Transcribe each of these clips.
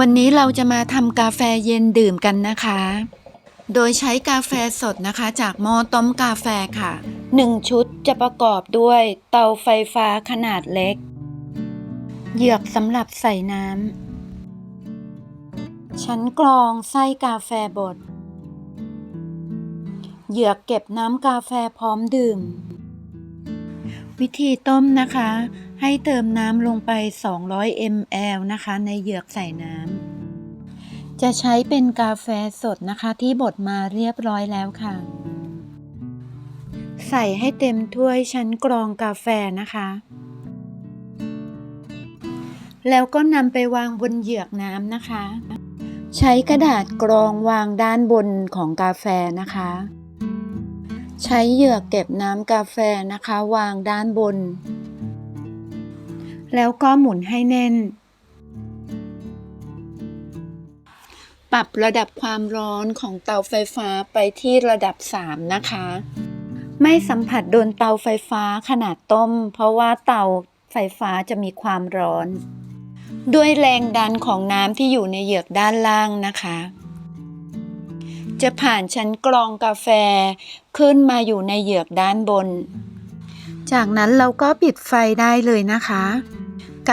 วันนี้เราจะมาทำกาแฟเย็นดื่มกันนะคะ โดยใช้กาแฟสดนะคะจากหม้อต้มกาแฟค่ะ 1 ชุดจะประกอบด้วยเตาไฟฟ้าขนาดเล็ก เหยือกสำหรับใส่น้ำ ชั้นกรองไส้กาแฟบด เหยือกเก็บน้ำกาแฟพร้อมดื่ม วิธีต้มนะคะ ให้เติมน้ำลงไป 200 ml นะคะ ในเหยือกใส่น้ำ จะใช้เป็นกาแฟสดนะคะ ที่บดมาเรียบร้อยแล้วค่ะ ใส่ให้เต็มถ้วยชั้นกรองกาแฟนะคะ แล้วก็นำไปวางบนเหยือกน้ำนะคะ ใช้กระดาษกรองวางด้านบนของกาแฟนะคะ ใช้เหยือกเก็บน้ำกาแฟนะคะ วางด้านบน แล้วก็หมุนให้แน่น ปรับระดับความร้อนของเตาไฟฟ้าไปที่ระดับ 3 นะคะ ไม่สัมผัสโดนเตาไฟฟ้าขนาดต้ม เพราะว่าเตาไฟฟ้าจะมีความร้อน ด้วยแรงดันของน้ำที่อยู่ในเหยือกด้านล่างนะคะจะผ่านชั้นกรองกาแฟขึ้นมาอยู่ในเหยือกด้านบน จากนั้นเราก็ปิดไฟได้เลยนะคะ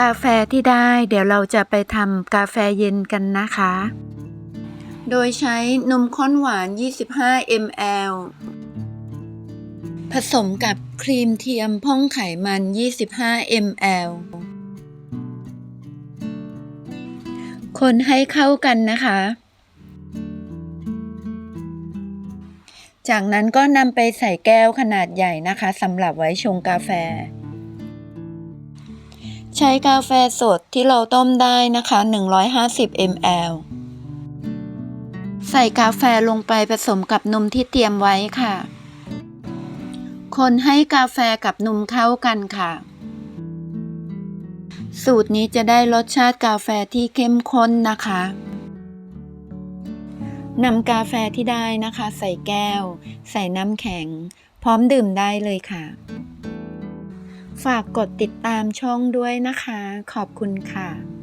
กาแฟที่ได้เดี๋ยวเราจะไปทำกาแฟเย็นกันนะคะ โดยใช้นมข้นหวาน 25 ml ผสมกับครีมเทียมพ่องไขมัน 25 ml คนให้เข้ากันนะคะ จากนั้นก็นำไปใส่แก้วขนาดใหญ่นะคะสำหรับไว้ชงกาแฟ ใช้กาแฟสดที่เราต้มได้นะคะ 150 ml ใส่กาแฟลงไปผสมกับนมที่เตรียมไว้ค่ะ คนให้กาแฟกับนมเข้ากันค่ะ สูตรนี้จะได้รสชาติกาแฟที่เข้มข้นนะคะนำกาแฟที่ได้นะคะ ใส่แก้ว ใส่น้ำแข็ง พร้อมดื่มได้เลยค่ะ ฝากกดติดตามช่องด้วยนะคะ ขอบคุณค่ะ